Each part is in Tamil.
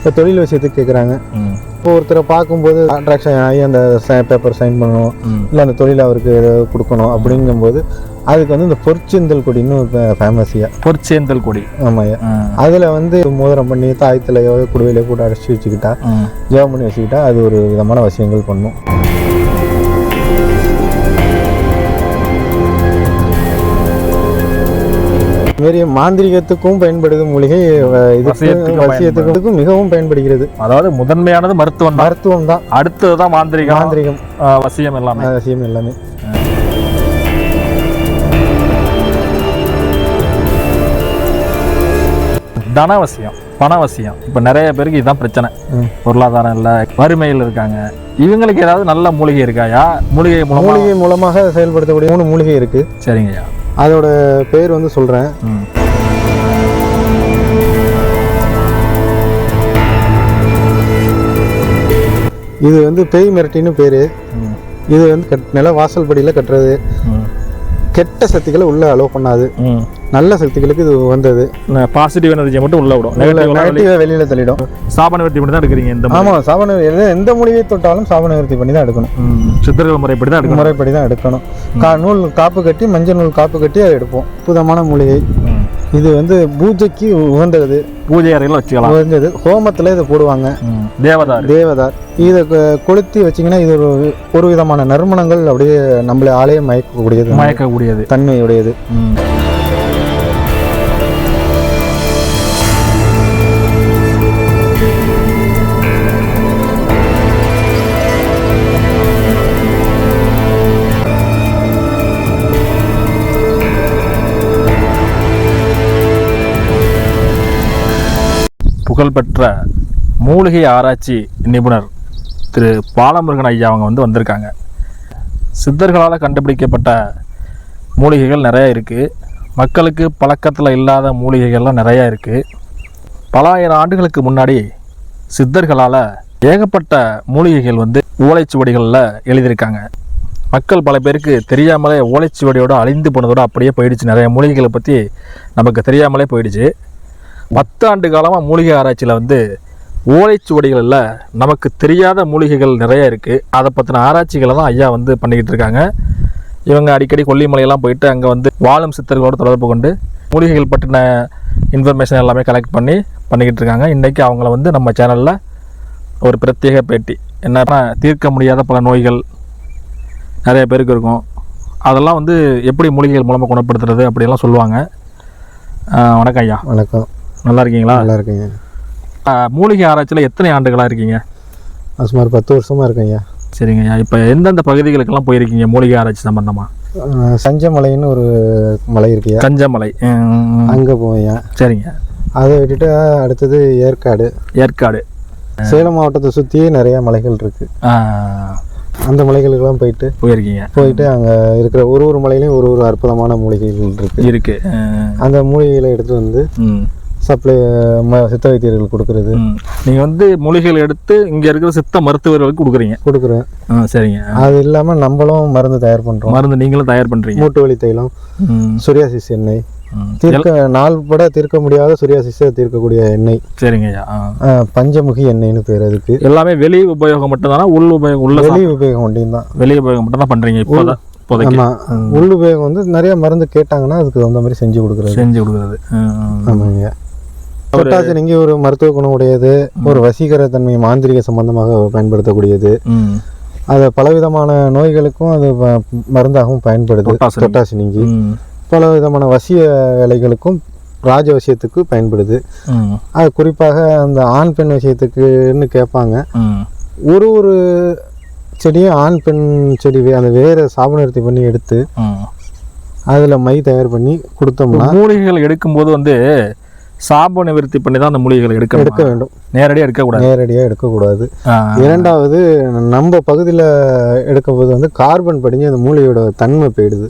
இப்போ தொழில் விஷயத்துக்கு கேட்குறாங்க இப்போ ஒருத்தரை பார்க்கும்போது அட்ராக்ஷன் ஆகி அந்த பேப்பர் சைன் பண்ணணும் இல்லை அந்த தொழில் அவருக்கு கொடுக்கணும் அப்படிங்கும்போது அதுக்கு வந்து இந்த பொற்செந்தல் கொடின்னு ஃபேமஸ்யா பொற்சேந்தல் கொடி. ஆமாய்யா அதில் வந்து மோதிரம் பண்ணி தாயத்திலையோ குடுவையிலையோ கூட அடைச்சி வச்சுக்கிட்டா ஜெபம் பண்ணி வச்சுக்கிட்டா அது ஒரு விதமான விஷயங்கள் பண்ணும். மாரி மாந்திரிகத்துக்கும் பயன்படுது மூலிகை இதுக்கு வசியத்துக்கும் மிகவும் பயன்படுகிறது. அதாவது முதன்மையானது மருத்துவம் மருத்துவம் தான். அடுத்தது தான் மாந்திரிகம். மாந்திரிகம் வசியம் எல்லாமே. அவசியம் எல்லாமே. தனவசியம் பணவசியம். இப்போ நிறைய பேருக்கு இதுதான் பிரச்சனை. பொருளாதாரம் இல்லை வறுமையில் இருக்காங்க. இவங்களுக்கு ஏதாவது நல்ல மூலிகை இருக்காயா? மூலிகை மூலிகை மூலமாக செயல்படுத்தக்கூடிய மூணு மூலிகை இருக்கு. சரிங்கய்யா. அதோட பேர் வந்து சொல்றேன். ம். இது வந்து பேய் மிரட்டின்னு பேரு. இது வந்து கட் நில வாசல்படியில் கட்டுறது. ம். கெட்ட சக்திகளை உள்ள அலோவ் பண்ணாது. நல்ல சக்திகளுக்கு இது வந்தது. பாசிட்டிவ் எனர்ஜியை மட்டும் உள்ள விடும். நெகட்டிவ் நெகட்டிவா வெளியில தள்ளிடும். சாபன வெற்றி மட்டும் தான் எடுக்கிறீங்க இந்த ஆமா சாபன எந்த- எந்த மூலிகை தொட்டாலும் சாபன நிவர்த்தி பண்ணி தான் எடுக்கணும். ம், சித்தர்கள் முறைப்படி தான் எடுக்கணும். முறைப்படி தான் எடுக்கணும் கா நூல் காப்பு கட்டி மஞ்சள் நூல் காப்பு கட்டி அதை எடுப்போம். அற்புதமான மூலிகை. இது வந்து பூஜைக்கு உகந்தது. பூஜை அறையில் வச்சுக்கலாம். உகந்தது. ஹோமத்துல இதை போடுவாங்க. தேவதாரு. தேவதார். இதை கொளுத்தி வச்சீங்கன்னா இது ஒரு ஒரு விதமான நறுமணங்கள் அப்படியே நம்மளை ஆலயம் மயக்கக்கூடியது. மயக்கக்கூடியது. தன்மையுடையது. புகழ்பெற்ற மூலிகை ஆராய்ச்சி நிபுணர் திரு பாலமுருகன் ஐயா அவங்க வந்து வந்திருக்காங்க. சித்தர்களால் கண்டுபிடிக்கப்பட்ட மூலிகைகள் நிறைய இருக்குது மக்களுக்கு பழக்கத்தில் இல்லாத மூலிகைகள்லாம் நிறையா இருக்குது பல ஆயிரம் ஆண்டுகளுக்கு முன்னாடி சித்தர்களால் ஏகப்பட்ட மூலிகைகள் வந்து ஓலைச்சுவடிகளில் எழுதியிருக்காங்க. மக்கள் பல பேருக்கு தெரியாமலே ஓலைச்சுவடியோடு அழிந்து போனதோட அப்படியே போயிடுச்சு. நிறைய மூலிகைகளை பற்றி நமக்கு தெரியாமலே போயிடுச்சு. பத்து ஆண்டு காலமாக மூலிகை ஆராய்ச்சியில் வந்து ஓலைச்சுவடிகளில் நமக்கு தெரியாத மூலிகைகள் நிறைய இருக்குது அதை பற்றின ஆராய்ச்சிகளை தான் ஐயா வந்து பண்ணிக்கிட்டு இருக்காங்க. இவங்க அடிக்கடி கொல்லிமலையெல்லாம் போயிட்டு அங்கே வந்து வாழும் சித்தர்களோட தொடர்பு கொண்டு மூலிகைகள் பற்றின இன்ஃபர்மேஷன் எல்லாமே கலெக்ட் பண்ணி பண்ணிக்கிட்டு இருக்காங்க. இன்றைக்கி அவங்கள வந்து நம்ம சேனலில் ஒரு பிரத்யேக பேட்டி. என்னன்னா தீர்க்க முடியாத பல நோய்கள் நிறைய பேருக்கு இருக்கும். அதெல்லாம் வந்து எப்படி மூலிகைகள் மூலமாக குணப்படுத்துறது அப்படியெல்லாம் சொல்லுவாங்க. வணக்கம் ஐயா. வணக்கம். நல்லா இருக்கீங்களா நல்லா இருக்குங்க மூலிகை ஆராய்ச்சியில் எத்தனை ஆண்டுகளாக இருக்கீங்க? சுமார் பத்து வருஷமா இருக்கேன் ஐயா சரிங்க. ஐயா இப்போ எந்தெந்த பகுதிகளுக்கெல்லாம் போயிருக்கீங்க மூலிகை ஆராய்ச்சி சம்பந்தமா? அஹ் சஞ்சமலைன்னு ஒரு மலை இருக்குயா கஞ்சமலை. ம், அங்கே போவேன் சரிங்க. அதை விட்டுட்டு அடுத்தது ஏற்காடு. ஏற்காடு. சேலம் மாவட்டத்தை சுற்றியே நிறைய மலைகள் இருக்கு. ஆஹ், அந்த மலைகளுக்கெல்லாம் போயிட்டு போயிருக்கீங்க. போயிட்டு அங்கே இருக்கிற ஒரு ஒரு மலையிலையும் ஒரு ஒரு அற்புதமான மூலிகைகள் இருக்கு. இருக்கு. அந்த மூலிகைகளை எடுத்து வந்து சப்ளை சித்த வைத்தியர்கள் கொடுக்கறது. ம். நீங்க வந்து மூலிகைகள் எடுத்து இங்க இருக்கிற சித்த மருத்துவர்களுக்கு கொடுக்குறீங்க. கொடுக்குறேன். ஆ, சரிங்க. அது இல்லாமல் நம்மளும் மருந்து தயார் பண்ணுறோம் மருந்து நீங்களும் தயார் பண்றீங்க. மூட்டு வலி தைலம் சொரியாசிஸ் எண்ணெய். தீர்க்க நாள் பட தீர்க்க முடியாத சொரியாசிஸை தீர்க்கக்கூடிய எண்ணெய். சரிங்க ஐயா. ஆ. அஹ் பஞ்சமுகி எண்ணெய்னு பேர் அதுக்கு. எல்லாமே வெளி உபயோகம் மட்டும் தானா உள் உபயோகம் உள்ள வெளி உபயோகம் ஒன்றையும் தான் வெளி உபயோகம் மட்டும் தான் இப்போதான் இப்போதைக்கு ஆமாம் உள் உபயோகம் வந்து நிறைய மருந்து கேட்டாங்கன்னா அதுக்கு தகுந்த மாதிரி செஞ்சு கொடுக்குறது. செஞ்சு கொடுக்குறது. ஆமாங்க. தொட்டாச்சு நீங்க ஒரு மருத்துவ குணம் உடையது ஒரு வசீகர தன்மை மாந்திரிக சம்பந்தமாக பயன்படுத்தக்கூடியது. அது பலவிதமான நோய்களுக்கும் அது மருந்தாகவும் பயன்படுது. தொட்டாசினிங்கி ம், பல விதமான வசிய வேலைகளுக்கும் ராஜவசியத்துக்கு பயன்படுது. ம், அது குறிப்பாக அந்த ஆண் பெண் விஷயத்துக்குன்னு கேட்பாங்க. ஒரு ஒரு செடியும் ஆண் பெண் செடி அந்த வேரை சாபநிறுத்தி பண்ணி எடுத்து. அதில் மை தயார் பண்ணி கொடுத்தோம்னா மூலிகைகள் எடுக்கும்போது வந்து சாப நிவர்த்தி பண்ணி தான் அந்த மூலிகைகள் எடுக்கணும் எடுக்க வேண்டும். நேரடியாக எடுக்கக்கூடாது? நேரடியாக எடுக்கக்கூடாது. இரண்டாவது நம்ம பகுதியில் எடுக்கும்போது வந்து கார்பன் படிஞ்சு அந்த மூலிகையோட தன்மை போயிடுது.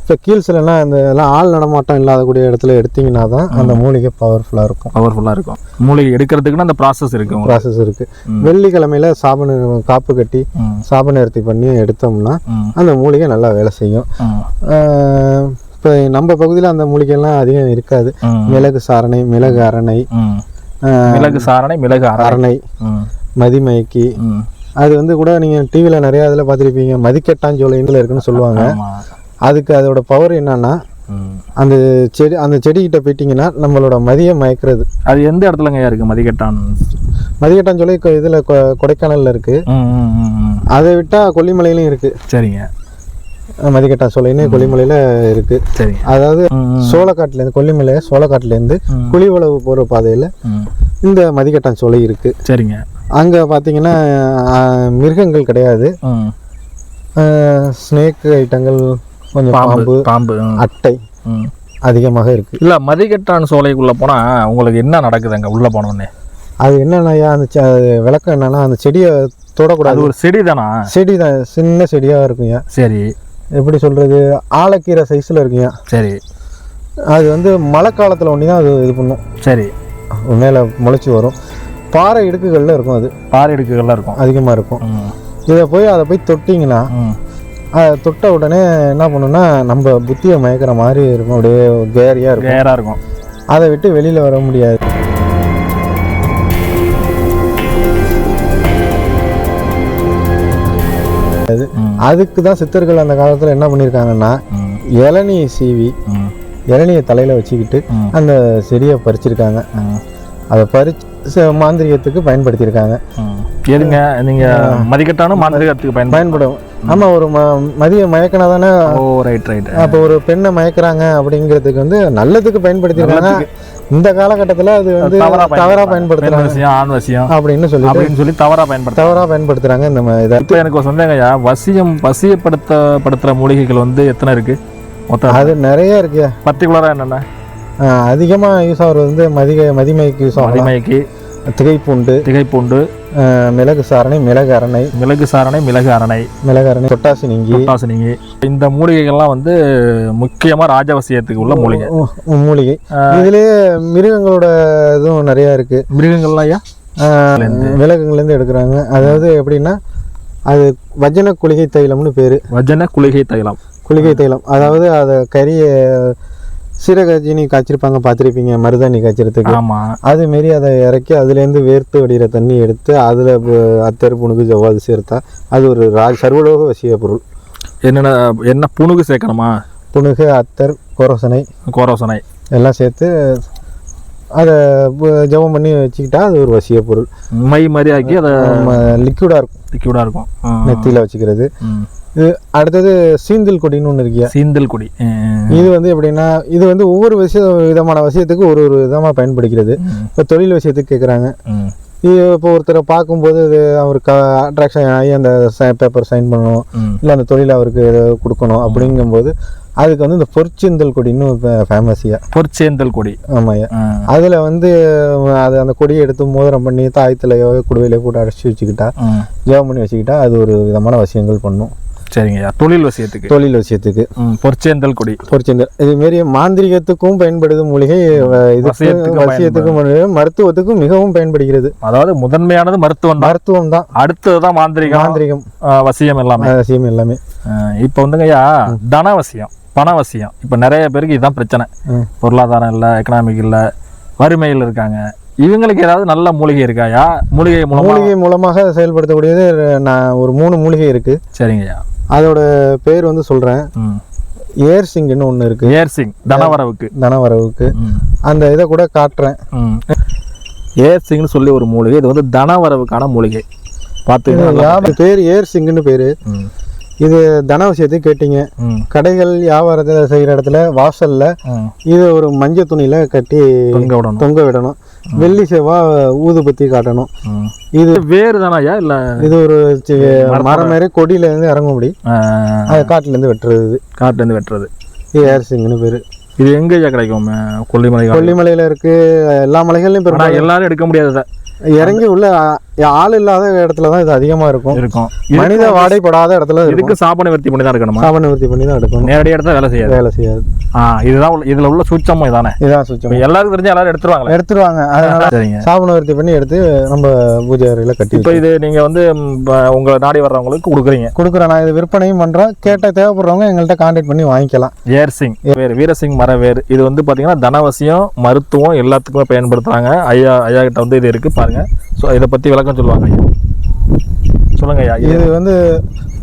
இப்போ கீழ்ஸ்லாம் இந்த எல்லாம் ஆள் நடமாட்டம் இல்லாத கூடிய இடத்துல எடுத்தீங்கன்னா தான் அந்த மூலிகை பவர்ஃபுல்லாக இருக்கும். பவர்ஃபுல்லாக இருக்கும். மூலிகை எடுக்கிறதுக்குன்னு அந்த ப்ராசஸ் இருக்கு. ப்ராசஸ் இருக்கு. வெள்ளிக்கிழமையில சாபன காப்பு கட்டி சாப நிறுத்தி பண்ணி எடுத்தோம்னா அந்த மூலிகை நல்லா வேலை செய்யும். இப்போ நம்ம பகுதியில் அந்த மூலிகைலாம் அதிகம் இருக்காது. மிளகு சாரணை மிளகு அரணை மிளகு சாரணை மிளகு அரணை. மதிமயக்கி. அது வந்து கூட நீங்கள் டிவியில் நிறையா இதில் பார்த்துருப்பீங்க. மதிக்கட்டாஞ்சோலைன்னு இருக்குன்னு சொல்லுவாங்க. அதுக்கு அதோட பவர் என்னன்னா அந்த செடி அந்த செடிகிட்ட போயிட்டீங்கன்னா நம்மளோட மதியை மயக்கிறது. அது எந்த இடத்துலங்கய்யா இருக்கு மதிக்கட்டான்? மதிக்கட்டாஞ்சோலை இதில் கொடைக்கானலில் ம் அதை விட்டால் கொல்லிமலையிலையும் இருக்குது சரிங்க. மதிக்கட்டான் சோலைன்னு கொல்லிமலையில் இருக்குது சரிங்க அதாவது சோளக்காட்டுலேருந்து கொல்லிமலை சோளக்காட்டுலேருந்து. குழிவளவு போகிற பாதையில் இந்த மதிக்கட்டான் சோலை இருக்குது சரிங்க. அங்கே பார்த்தீங்கன்னா மிருகங்கள் கிடையாது. ஸ்னேக் ஐட்டங்கள் கொஞ்சம் பாம்பு பாம்பு அட்டை அதிகமாக இருக்குது இல்ல மதிக்கட்டான் சோலைக்குள்ள போனா உங்களுக்கு என்ன நடக்குது அங்க? உள்ள போனோடனே அது என்னன்னாயா அந்த விளக்கம் என்னன்னா அந்த செடியை தொடக்கூடாது. ஒரு செடி தானா செடி தான் சின்ன செடியாக இருக்குங்க சரி. எப்படி சொல்கிறது ஆலக்கீரை சைஸில் இருக்குங்க. சரி. அது வந்து மழை காலத்தில் ஒண்டி தான் அது இது பண்ணும். சரி. மேலே முளைச்சி வரும். பாறை இடுக்குகளில் இருக்கும் அது. பாறை இடுக்குகள்லாம் இருக்கும். அதிகமாக இருக்கும். இதை போய் அதை போய் தொட்டிங்கன்னா அதை தொட்ட உடனே என்ன பண்ணுன்னா நம்ம புத்தியை மயக்கிற மாதிரி இருக்கும். அப்படியே கேரியாக இருக்கும். கேரா இருக்கும். அதை விட்டு வெளியில் வர முடியாது. அதுக்கு தான் சித்தர்கள் அந்த காலத்தில் என்ன பண்ணியிருக்காங்கன்னா ம். இளநீ சீவி இளநியை தலையில் வச்சுக்கிட்டு. அந்த செடியை பறிச்சிருக்காங்க. அதை பறிச்சு மாந்திரிகத்துக்கு பயன்படுத்தியிருக்காங்க. எதுங்க? நீங்க மதிக்கட்டானும் மாந்திரிகத்துக்கு பயன்படும் பயன்படும். ஆமாம் ஒரு ம மதிய மயக்கினா தானே ஓ ரைட் ரைட் அப்போ ஒரு பெண்ணை மயக்குறாங்க அப்படிங்கிறதுக்கு வந்து நல்லதுக்கு பயன்படுத்தியிருக்காங்க இந்த காலகட்டத்தில் அது வந்து தவறா தவறாக பயன்படுத்துறாங்க. ஆண் விஷயம் அப்படின்னு சொல்லி அப்படின்னு சொல்லி தவறா பயன்படுத்த தவறாக பயன்படுத்துறாங்க இந்த இதை. இப்போ எனக்கு ஒரு சந்தேகம்யா வசியம் வசியப்படுத்த படுத்துற மூலிகைகள் வந்து எத்தனை இருக்கு? மொத்தம் அது நிறைய இருக்கு பர்டிகுலரா என்னென்ன? அதிகமாக யூஸ் ஆகுறது வந்து மதிக மதிமைக்கு யூஸ் ஆகும் மதிமைக்கு திகைப்பூண்டு. திகைப்பூண்டு. மிளகு சாரணை மிளகு அரணை. மிளகு சாரணை மிளகு அரணை. மிளகு அரணை தொட்டாசி நீங்கி. பொட்டாசினிங்கி இந்த மூலிகைகள்லாம் வந்து முக்கியமா ராஜவசியத்துக்கு உள்ள மூலிகை. மூலிகை. இதுலயே மிருகங்களோட இதுவும் நிறைய இருக்கு. மிருகங்கள்லாம் ஐயா? மிளகுங்கள்லேருந்து எடுக்கிறாங்க. அதாவது எப்படின்னா அது வஜன குளிகை தைலம்னு பேர். வஜன குளிகை தைலம். குளிகை தைலம். அதாவது அதை கறியை சீரக ஜீனி காய்ச்சிருப்பாங்க பார்த்துருப்பீங்க மருதாணி காய்ச்சறதுக்கு. ஆமா. அது மாரி அதை இறக்கி அதுலேருந்து வேர்த்து வடிகிற தண்ணி எடுத்து அதில் அத்தர் புணுகு ஜவ்வாது சேர்த்தா அது ஒரு ராஜ் சர்வலோக வசிய பொருள். என்னென்ன என்ன புணுகு சேர்க்கணுமா? புணுகு அத்தர் கோரசனை. கோரோசனை. எல்லாம் சேர்த்து அதை ஜபம் பண்ணி வச்சுக்கிட்டா அது ஒரு வசிய பொருள். மை மாதிரி ஆக்கி அதை லிக்விடாக இருக்கும். லிக்விடா இருக்கும். நெத்தியில் வச்சுக்கிறது. இது அடுத்தது சீந்தில் கொடின்னு ஒன்று இருக்கியா சீந்தல் கொடி. இது வந்து எப்படின்னா இது வந்து ஒவ்வொரு விஷய விதமான விஷயத்துக்கு ஒரு ஒரு விதமாக பயன்படுகிறது. இப்போ தொழில் விஷயத்துக்கு கேட்குறாங்க. இது இப்போ ஒருத்தரை பார்க்கும்போது இது அவருக்கு அட்ராக்ஷன் ஆகி அந்த பேப்பர் சைன் பண்ணணும். இல்லை அந்த தொழில் அவருக்கு கொடுக்கணும் அப்படிங்கும்போது அதுக்கு வந்து இந்த பொற்சிந்தல் கொடின்னு ஃபேமஸியா பொற்சேந்தல் கொடி ஆமாய்யா. அதில் வந்து அது அந்த கொடியை எடுத்து மோதிரம் பண்ணி தாயத்துலையோ குடுவையிலையோ போட்டு அடைச்சி வச்சுக்கிட்டா. ஜெபம் பண்ணி வச்சுக்கிட்டா அது ஒரு விதமான விஷயங்கள் பண்ணும் சரிங்கய்யா தொழில் விஷயத்துக்கு. தொழில் விஷயத்துக்கு. பொற்சேந்தல் கொடி. பொற்சிந்தல். இதுமாரி மாந்திரிகத்துக்கும் பயன்படுது மூலிகை வ- இதுக்கு வசியத்துக்கும் வசியத்துக்கும் பயன்படுது. மருத்துவத்துக்கும் மிகவும் பயன்படுகிறது. அதாவது முதன்மையானது மருத்துவம் மருத்துவம் தான் அடுத்ததுதான் மாந்திரிகம். மாந்திரிகம் வசியம் எல்லாமே. அவசியம் எல்லாமே. இப்போ வந்துங்கய்யா தனவசியம் பணவசியம் இப்போ நிறைய பேருக்கு இதுதான் பிரச்சனை. பொருளாதாரம் இல்லை எக்கனாமிக் இல்லை வறுமையில் இருக்காங்க. இவங்களுக்கு ஏதாவது நல்ல மூலிகை இருக்காயா மூலிகை மூலிகை மூலமாக செயல்படுத்தக்கூடியது நான் ஒரு மூணு மூலிகை இருக்கு. சரிங்கய்யா அதோட பேர் வந்து சொல்றேன். ம். ஏர் சிங்னு ஒன்று இருக்கு. ஏர்சிங் தனவரவுக்கு. தனவரவுக்கு. ம். அந்த இதை கூட காட்டுறேன். ம். ஏர்சிங்னு சொல்லி ஒரு மூலிகை இது வந்து தனவரவுக்கான மூலிகை. பார்த்து பேர் ஏர் சிங்னு பேரு. இது தன விஷயத்தை கேட்டீங்க. கடைகள் வியாபாரத்தில் செய்கிற இடத்துல வாசல்ல இது ஒரு மஞ்சள் துணியில கட்டி தொங்க விடணும். தொங்க விடணும். வெள்ளி செவ்வாய் ஊதுபத்தி காட்டணும். இது வேறு தானாயா இல்லை இது ஒரு மரம் மாதிரி கொடியில இருந்து இறங்க முடி அது காட்டுல இருந்து வெட்டுறது. இது. காட்டுலேருந்து வெட்டுறது. இது ஏர் சிங்னு பேரு. இது எங்கேயா கிடைக்கும் கொல்லிமலை. கொல்லிமலையில இருக்கு எல்லா மலைகள்லயும் எல்லாரும் எடுக்க முடியாது. இறங்கி உள்ள ஆள் இல்லாத இடத்துல தான் இது அதிகமா இருக்கும். இருக்கும். மனித வாடைப்படாத இடத்துல இதுக்கு சாப நிவர்த்தி பண்ணி தான் இருக்கணுமா சாப நிவர்த்தி பண்ணி தான் எடுக்கணும். நேரடி இடத்துல வேலை செய்யாது. வேலை செய்யாது. ஆ இதுதான் இதுல உள்ள சூச்சம் இதானே? இதான் இப்ப எல்லாருக்கும் தெரிஞ்சு எல்லாரும் எடுத்துருவாங்களே? எடுத்துருவாங்க. அதனால சரிங்க. சாப நிவர்த்தி பண்ணி எடுத்து நம்ம பூஜை அறையில கட்டி இப்போ இது நீங்க வந்து உங்களை நாடி வர்றவங்களுக்கு கொடுக்குறீங்க. கொடுக்குறேன். நான் இது விற்பனையும் பண்றேன். கேட்ட தேவைப்படுறவங்க எங்கள்கிட்ட கான்டாக்ட் பண்ணி வாங்கிக்கலாம். ஏர்சிங் வேறு வீரசிங் மர வேறு இது வந்து பார்த்தீங்கன்னா தனவசியம் மருத்துவம் எல்லாத்துக்குமே பயன்படுத்துகிறாங்க ஐயா ஐயா கிட்ட வந்து இது இருக்குது பாருங்க. ஸோ இதை பற்றி விளக்கம் சொல்லுவாங்க ஐயா. சொல்லுங்க ஐயா இது வந்து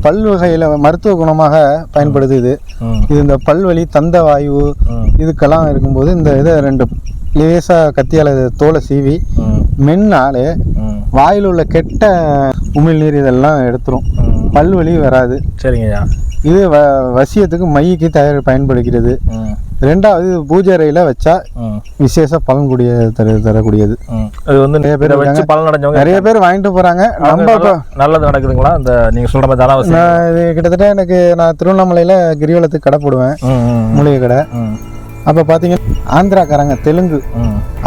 பல் வகையில மருத்துவ குணமாக பயன்படுது இது இது இந்த பல்வலி தந்த வாயு இதுக்கெல்லாம் இருக்கும்போது இந்த இதை ரெண்டு லேசா கத்தியால தோலை சீவி மென்னாலே வாயில் உள்ள கெட்ட உமிழ்நீர் இதெல்லாம் எடுத்துரும். பல்வலி வராது. சரிங்க ஐயா. இது வ வசியத்துக்கு மைக்கு தயார் பயன்படுகிறது. ரெண்டாவது பூஜை அறையில வச்சா விசேஷ பலன் கூடிய தர தரக்கூடியது. இது வந்து நிறைய பேர் வச்சு பலன் அடைஞ்சவங்க நிறைய பேர் வாங்கிட்டு போறாங்க. நம்ம நல்லது நடக்குதுங்களா? இந்த நீங்கள் சொல்கிற மாதிரி நான் இது கிட்டத்தட்ட எனக்கு நான் திருவண்ணாமலையில கிரிவலத்துக்கு கடை போடுவேன். மூலிகை கடை. அப்போ பார்த்தீங்கன்னா ஆந்திராக்காரங்க தெலுங்கு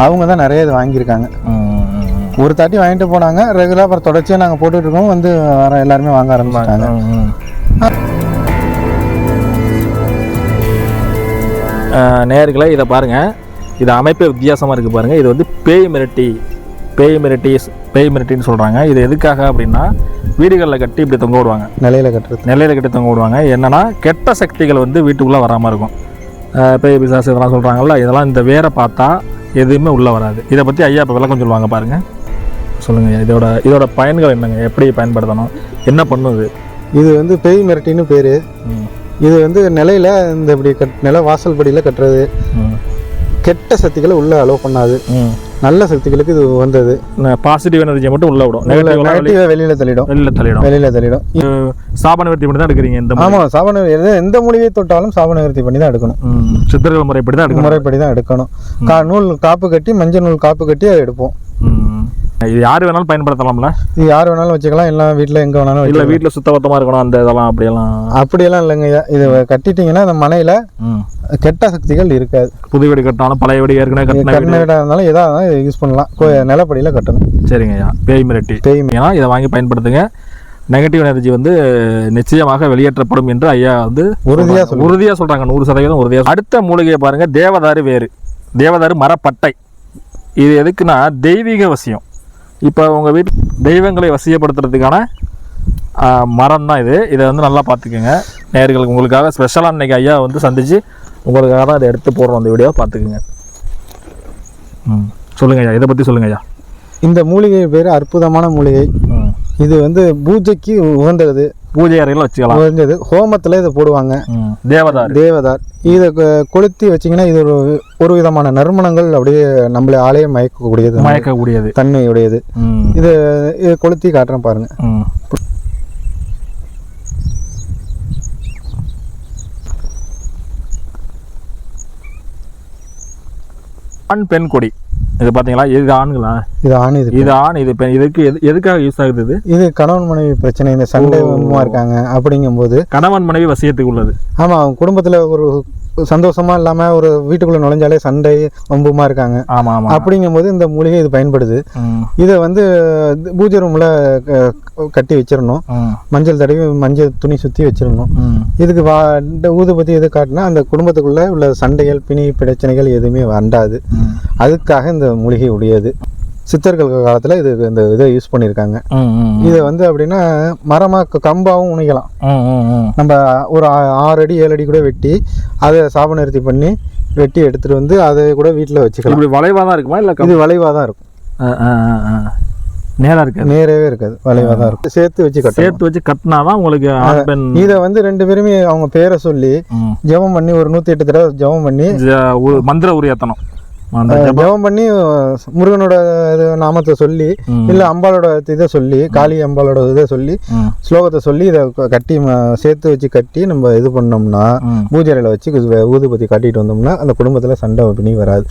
அவங்க தான் நிறைய இது வாங்கியிருக்காங்க. ஒரு தாட்டி வாங்கிட்டு போனாங்க. ரெகுலராக அப்புறம் தொடர்ச்சியாக நாங்கள் போட்டுட்டு இருக்கோம். வந்து வர எல்லாருமே வாங்க ஆரம்பிச்சிட்டாங்க. நேயர்களே இதை பாருங்க. இது அமைப்பே வித்தியாசமாக இருக்குது பாருங்க. இது வந்து பேய் மிரட்டி பேய் மிரட்டி பேய் மிரட்டின்னு சொல்கிறாங்க இது எதுக்காக அப்படின்னா வீடுகளில் கட்டி இப்படி தொங்க விடுவாங்க. நிலையில கட்டுறது. நிலையில கட்டி தொங்க விடுவாங்க. என்னன்னா கெட்ட சக்திகள் வந்து வீட்டுக்குள்ளே வராமல் இருக்கும். பேய் பிசாசு இதெல்லாம் சொல்கிறாங்கல்ல இதெல்லாம் இந்த வேரை பார்த்தா எதுவுமே உள்ளே வராது. இதை பற்றி ஐயா இப்போ விளக்கம் சொல்லுவாங்க பாருங்க. சொல்லுங்க ஐயா. இதோட இதோட பயன்கள் என்னங்க? எப்படி பயன்படுத்தணும்? என்ன பண்ணுது இது? வந்து பேய் மிரட்டின்னு பேர். இது வந்து நிலையில இந்த இப்படி கட் நில வாசல் படியில் கட்டுறது. கெட்ட சக்திகளை உள்ள அலோவ் பண்ணாது. நல்ல சக்திகளுக்கு இது வந்தது. பாசிட்டிவ் எனர்ஜியை மட்டும் உள்ள விடும். நெகட்டிவ் நெகட்டிவா வெளியில தள்ளிடும். வெளியில தள்ளிடும். வெளியில தள்ளிடும். சாப நிவர்த்தி பண்ணி தான் எடுக்கிறீங்க இந்த ஆமா சாபன எந்த மூலிகை தொட்டாலும் சாப நிவர்த்தி பண்ணி தான் எடுக்கணும். சித்தர்கள் முறைப்படி தான் எடுக்கணும். முறைப்படி தான் எடுக்கணும். கா நூல் காப்பு கட்டி மஞ்சள் நூல் காப்பு கட்டி அதை எடுப்போம். இது யார் வேணாலும் பயன்படுத்தலாம்ல? இது யார் வேணாலும் வச்சுக்கலாம். எல்லாம் வீட்டில் எங்கே வேணாலும் இல்ல வீட்டுல சுத்தபத்தமா இருக்கணும் அந்த இதெல்லாம் அப்படியெல்லாம். அப்படியெல்லாம் இல்லைங்க. இது கட்டிட்டீங்கன்னா அந்த மனையில. கெட்ட சக்திகள் இருக்காது. புது வீடு கட்டினாலும் பழைய வீடு ஏற்கனவே கட்டின வீடு. கட்டின வீடாக இருந்தாலும் இதை யூஸ் பண்ணலாம். நிலப்படியில் கட்டணும். சரிங்க ஐயா. பேய் மிரட்டி. பேய் ஏன்னா இதை வாங்கி பயன்படுத்துங்க. நெகட்டிவ் எனர்ஜி வந்து நிச்சயமாக வெளியேற்றப்படும் என்று ஐயா வந்து உறுதியா சொல்றாங்க. உறுதியா சொல்றாங்க. நூறு சதவீதம் உறுதியா அடுத்த மூலிகையை பாருங்க. தேவதாரு வேறு. தேவதாரு மரப்பட்டை. இது எதுக்குன்னா தெய்வீக வசியம். இப்போ உங்கள் வீட்டு தெய்வங்களை வசியப்படுத்துறதுக்கான மரம் தான் இது. இதை வந்து நல்லா பார்த்துக்குங்க. நேர்களுக்கு உங்களுக்காக ஸ்பெஷலாக இன்னைக்கு ஐயா வந்து சந்திச்சு உங்களுக்காக தான் இதை எடுத்து போடுறோம் அந்த வீடியோ பார்த்துக்குங்க. ம். சொல்லுங்க ஐயா. இதை பற்றி சொல்லுங்க ஐயா. இந்த மூலிகை பேர் அற்புதமான மூலிகை. இது வந்து பூஜைக்கு உகந்தது. பூஜை அறையில் வச்சுக்கலாம். உகந்தது ஹோமத்தில் இதை போடுவாங்க. தேவதாரு. தேவதார். இதை கொளுத்தி வச்சிங்கன்னா இது ஒரு ஒரு விதமான நறுமணங்கள் அப்படியே நம்மளை ஆலயம் மயக்கக்கூடியது. மயக்கக்கூடியது. தன்மையுடையது. இது இது கொளுத்தி காட்டுறேன் பாருங்க. ஆண் பெண் கொடி. இது பார்த்தீங்களா இது ஆண்களா? இது ஆண் இது இது ஆண் இது பெண். இதுக்கு எது எதுக்காக யூஸ் ஆகுது இது? இது கணவன் மனைவி பிரச்சனை இந்த சண்டை வம்புமா இருக்காங்க அப்படிங்கும்போது. கணவன் மனைவி வசியத்துக்கு உள்ளது. ஆமா அவங்க குடும்பத்துல ஒரு சந்தோஷமா இல்லாம ஒரு வீட்டுக்குள்ள நுழைஞ்சாலே சண்டை வம்புமா இருக்காங்க. ஆமாம் ஆமாம் அப்படிங்கும்போது இந்த மூலிகை இது பயன்படுது. இதை வந்து பூஜை ரூம்ல கட்டி வச்சிடணும். மஞ்சள் தடவி மஞ்சள் துணி சுத்தி வச்சிடணும். இதுக்கு வா இந்த ஊதுபத்தி எது காட்டினா அந்த குடும்பத்துக்குள்ள உள்ள சண்டைகள் பிணி பிரச்சனைகள் எதுவுமே வண்டாது அதுக்காக இந்த மூலிகை உடையது. சித்தர்கள் காலத்துல இது இந்த இதை யூஸ் பண்ணியிருக்காங்க இதை வந்து அப்படின்னா மரமா க- கம்பாவும் உணிக்கலாம். நம்ம ஒரு ஆறு அடி ஏழு அடி கூட வெட்டி அதை சாப நிறுத்தி பண்ணி வெட்டி எடுத்துட்டு வந்து அதை கூட வீட்டில் வச்சுக்கலாம். இப்படி வளைவாக தான் இருக்குமா இல்லை இது வளைவாக தான் இருக்கும். நேராக இருக்கு நேரவே இருக்காது. வளைவாக தான் இருக்கும். சேர்த்து வச்சு கட்டணும். சேர்த்து வச்சு கட்டினா தான் உங்களுக்கு இதை வந்து ரெண்டு பேருமே அவங்க பேரை சொல்லி. ஜெபம் பண்ணி ஒரு நூற்றி எட்டு தடவை ஜெபம் பண்ணி உ- மந்திர ஜப- ஜெபம் பண்ணி முருகனோட இது நாமத்தை சொல்லி. இல்லை அம்பாளோட இதை சொல்லி காளி அம்பாளோட இதை சொல்லி. ஸ்லோகத்தை சொல்லி இதை கட்டி சேர்த்து வச்சு கட்டி நம்ம இது பண்ணோம்னா ம். பூஜை அறையில வச்சு ஊதுபத்தி காட்டிட்டு வந்தோம்னா அந்த குடும்பத்துல சண்டை பிணி வராது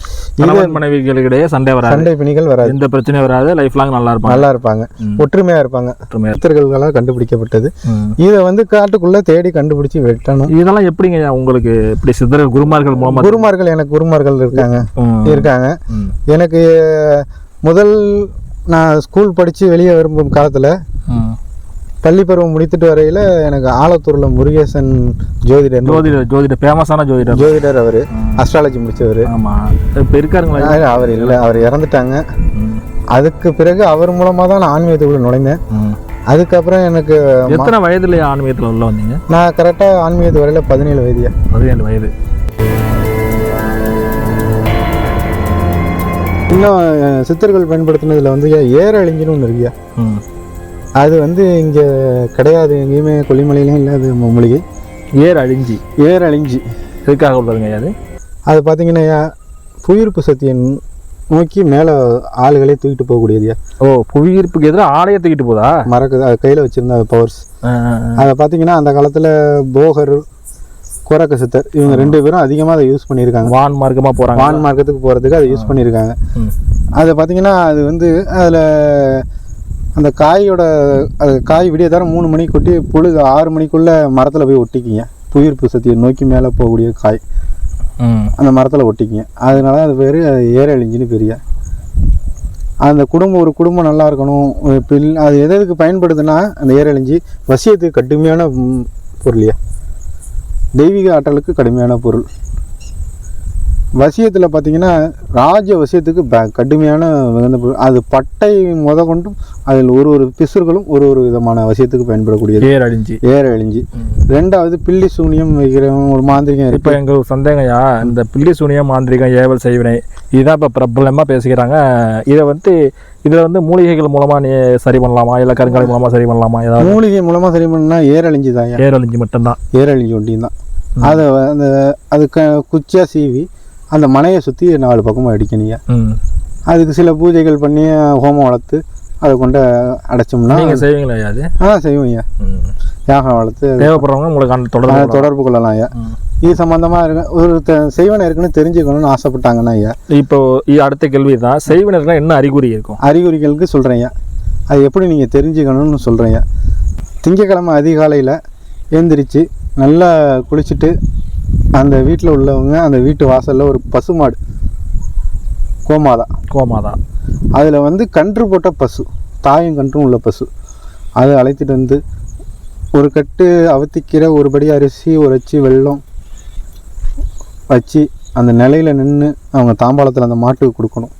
மனைவிகளுக்கிடையே சண்டை வராது சண்டை பிணிகள் வராது எந்த பிரச்சனையும் வராது லைஃப் லாங் நல்லா இருப்பாங்க நல்லா இருப்பாங்க. ஒற்றுமையா இருப்பாங்க ஒற்றுமையா சித்தர்களால் கண்டுபிடிக்கப்பட்டது. இதை வந்து காட்டுக்குள்ள தேடி கண்டுபிடிச்சு வெட்டணும் இதெல்லாம் எப்படிங்க உங்களுக்கு இப்படி சித்தர்கள் குருமார்கள் மூலமா குருமார்கள் எனக்கு குருமார்கள் இருக்காங்க. இருக்காங்க. எனக்கு முதல் நான் ஸ்கூல் படித்து வெளியே விரும்பும் காலத்தில் ம் பள்ளி பருவம் முடித்துட்டு வரையில் எனக்கு ஆலத்தூரில் முருகேசன் ஜோதிடர் ஜோதிடர் ஜோதிடர் ஃபேமஸான ஜோதிடர் ஜோதிடர் அவர் அஸ்ட்ராலஜி முடித்தவர் ஆமாம் இப்போ இருக்காருங்களா? அவர் இல்லை அவர் இறந்துட்டாங்க. அதுக்கு பிறகு அவர் மூலமாக தான் நான் ஆன்மீகத்துக்குள்ள நுழைந்தேன். அதுக்கப்புறம் எனக்கு எத்தனை வயதுல ஆன்மீகத்தில் உள்ள வந்தீங்க? நான் கரெக்டாக ஆன்மீகத்து வரையில் பதினேழு வயதியா. பதினேழு வயது. இன்னும் சித்தர்கள் பயன்படுத்தினதுல வந்து ஏரழிஞ்சுன்னு ஒன்று இருக்கியா அது வந்து இங்கே கிடையாது எங்கேயுமே கொல்லிமலையிலையும் இல்லை அது மூலிகை. ஏர் அழிஞ்சி ஏரழிஞ்சி. எதுக்காக உள்ளதுங்க அது? அது பார்த்தீங்கன்னா புவியீர்ப்பு சக்தியை நோக்கி மேலே ஆளுகளே தூக்கிட்டு போகக்கூடியதுயா ஓ புவியீர்ப்புக்கு எதிராக ஆலய தூக்கிட்டு போதா? மறக்குது அது கையில் வச்சுருந்த பவர்ஸ். அதை பார்த்தீங்கன்னா அந்த காலத்தில் போகர் கோரக்க சித்தர் இவங்க ரெண்டு பேரும் அதிகமாக அதை யூஸ் பண்ணியிருக்காங்க. வான் மார்க்கமாக போகிறாங்க வான் மார்க்கத்துக்கு போகிறதுக்கு அதை யூஸ் பண்ணியிருக்காங்க. அதை பார்த்தீங்கன்னா அது வந்து அதில் அந்த காயோட அது காய் விடிய தர மூணு மணிக்கு கொட்டி பொழுது ஆறு மணிக்குள்ளே மரத்தில் போய் ஒட்டிக்கிங்க. புவியீர்ப்பு சக்தியை நோக்கி மேலே போகக்கூடிய காய். அந்த மரத்தில் ஒட்டிக்கிங்க. அதனால அது பேர் ஏரழிஞ்சின்னு பெரிய அந்த குடும்பம் ஒரு குடும்பம் நல்லா இருக்கணும். பில் அது எது எதுக்கு பயன்படுதுன்னா அந்த ஏரழிஞ்சி வசியத்துக்கு கடுமையான பொருளியா தெய்வீக ஆற்றலுக்கு கடுமையான பொருள். வசியத்தில் பார்த்தீங்கன்னா ராஜ வசியத்துக்கு ப கடுமையான மிகுந்த அது பட்டை முத கொண்டும் அதில் ஒரு ஒரு பிசுர்களும் ஒரு ஒரு விதமான வசியத்துக்கு பயன்படக்கூடியது. ஏர் அழிஞ்சி. ஏர அழிஞ்சி. ரெண்டாவது பில்லி சூனியம் வைக்கிறவன் ஒரு மாந்திரிகம் இப்போ எங்களுக்கு சந்தேகம்யா இந்த பில்லி சூனியம் மாந்திரிகம் ஏவல் செய்வினை இதுதான் இப்போ பிரபலமாக பேசிக்கிறாங்க. இதை வந்து இதில் வந்து மூலிகைகள் மூலமாக நீ சரி பண்ணலாமா? இல்லை கருங்காலி மூலமாக சரி பண்ணலாமா? ஏதாவது மூலிகை மூலமாக சரி பண்ணா ஏரழிஞ்சி தான் ஏர் அழிஞ்சி மட்டும்தான். ஏரழிஞ்சி ஒண்டியும் தான். அதை அந்த அது க குச்சியாக சீவி அந்த மனையை சுற்றி நாலு பக்கமாக அடிக்கணுங்க. அதுக்கு சில பூஜைகள் பண்ணி ஹோமம் வளர்த்து அதை கொண்டு அடைச்சோம்னா நீங்கள் செய்வீங்களா அது? ஆ செய்வோம் ஐயா. யாகம் வளர்த்து தேவைப்படுறவங்க உங்களுக்கு தொடர்பு தொடர்பு கொள்ளலாம். ஐயா. இது சம்மந்தமாக இருக்கு ஒரு செய்வன இருக்குன்னு தெரிஞ்சுக்கணும்னு ஆசைப்பட்டாங்கன்னா ஐயா. இப்போ அடுத்த கேள்வி தான் செய்வினர்கள் என்ன அறிகுறி இருக்கும்? அறிகுறிகளுக்கு சொல்கிறேன் ஐயா. அது எப்படி நீங்கள் தெரிஞ்சுக்கணும்னு சொல்கிறேன் ஐயா. திங்கக்கிழமை அதிகாலையில் எழுந்திரிச்சு நல்லா குளிச்சுட்டு அந்த வீட்டில் உள்ளவங்க அந்த வீட்டு வாசலில் ஒரு பசுமாடு. கோமாதா. கோமாதா. அதில் வந்து கன்று போட்ட பசு தாயும் கன்றும் உள்ள பசு. அதை அழைத்துட்டு வந்து ஒரு கட்டு அவத்திக்கிற ஒரு படி அரிசி ஒரு அச்சு வெல்லம் வச்சு அந்த நிலையில நின்று அவங்க தாம்பாளத்தில் அந்த மாட்டுக்கு கொடுக்கணும்.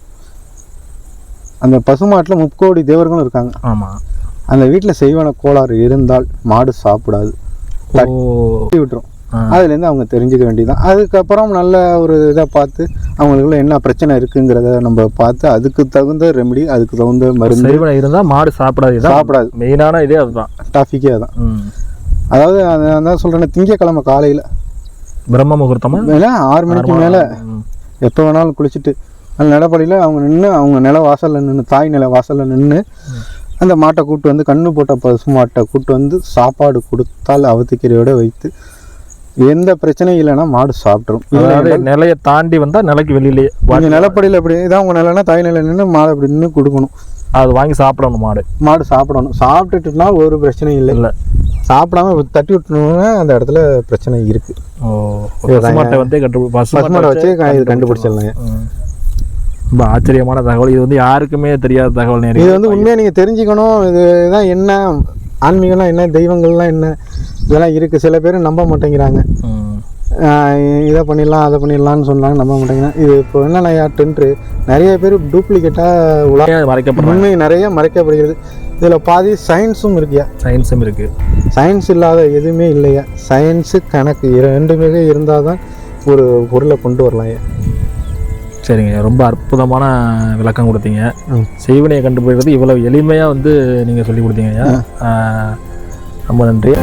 அந்த பசுமாட்டில் முக்கோடி தேவர்களும் இருக்காங்க. ஆமாம் அந்த வீட்டில் செய்வன கோளாறு இருந்தால் மாடு சாப்பிடாது. விட்டுரும். அதுலேருந்து அவங்க தெரிஞ்சுக்க வேண்டியதுதான். அதுக்கப்புறம் நல்ல ஒரு இதை பார்த்து அவங்களுக்குள்ள என்ன பிரச்சனை இருக்குங்கிறத நம்ம பார்த்து அதுக்கு தகுந்த ரெமெடி அதுக்கு தகுந்த மருந்து இருந்தால் மாடு சாப்பிடாது. சாப்பிடாது. மெயினான இதே அதுதான். டாபிக்கே அதான். ம். அதாவது அதான் சொல்கிறேன் திங்கக்கிழமை காலையில். பிரம்ம முகூர்த்தமா? மேலே ஆறு மணிக்கு மேலே. எப்போ வேணாலும் குளிச்சுட்டு அந்த நிலப்படியில் அவங்க நின்று அவங்க நில வாசலில் நின்று தாய் நில வாசலில் நின்று அந்த மாட்டை கூட்டு வந்து கண்ணு போட்ட பசு மாட்டை கூட்டு வந்து சாப்பாடு கொடுத்தால் அவத்திக்கரையோட வைத்து எந்த பிரச்சனையும் இல்லைன்னா மாடு சாப்பிட்ரும் அதாவது நிலையை தாண்டி வந்தா நிலைக்கு வெளியிலேயே நீங்கள் நிலப்படியில் இப்படி இதான் உங்கள் நிலைன்னா தாய் நிலை நின்று மாடு அப்படி நின்று கொடுக்கணும். அது வாங்கி சாப்பிடணும் மாடு. மாடு சாப்பிடணும். சாப்பிட்டுட்டுனா ஒரு பிரச்சனையும் இல்லை. இல்லை. சாப்பிடாம தட்டி விட்டணும்னா அந்த இடத்துல பிரச்சனை இருக்கு. ஓ பசுமாட்டை வந்து கண்டு பசுமாடை வச்சு இது கண்டுபிடிச்சிடலாங்க. ரொம்ப ஆச்சரியமான தகவல். இது வந்து யாருக்குமே தெரியாத தகவல் இது நிறைய வந்து உண்மையாக நீங்கள் தெரிஞ்சுக்கணும். இதுதான் என்ன ஆன்மீகம்லாம் என்ன தெய்வங்கள்லாம் என்ன? இதெல்லாம் இருக்குது சில பேர் நம்ப மாட்டேங்கிறாங்க. இதை பண்ணிடலாம் அதை பண்ணிடலாம்னு சொன்னாங்க நம்ப மாட்டேங்கிறாங்க. இது இப்போ என்னென்ன டென்ட்ரு நிறைய பேர் டூப்ளிகேட்டாக உலா ஏன் அது மறைக்கப்படுறாங்க. உண்மை நிறைய மறைக்கப்படுகிறது. இதில் பாதி சயின்ஸும் இருக்குயா சயின்ஸும் இருக்கு. சயின்ஸ் இல்லாத எதுவுமே இல்லையா? சயின்ஸு கணக்கு ரெண்டுமே இருந்தால் தான் ஒரு பொருளை கொண்டு வரலாம். ஐயா சரிங்க. ரொம்ப அற்புதமான விளக்கம் கொடுத்தீங்க. செய்வினையை கண்டுபிடிக்கிறது இவ்வளவு எளிமையாக வந்து நீங்கள் சொல்லி கொடுத்தீங்க ரொம்ப நன்றி.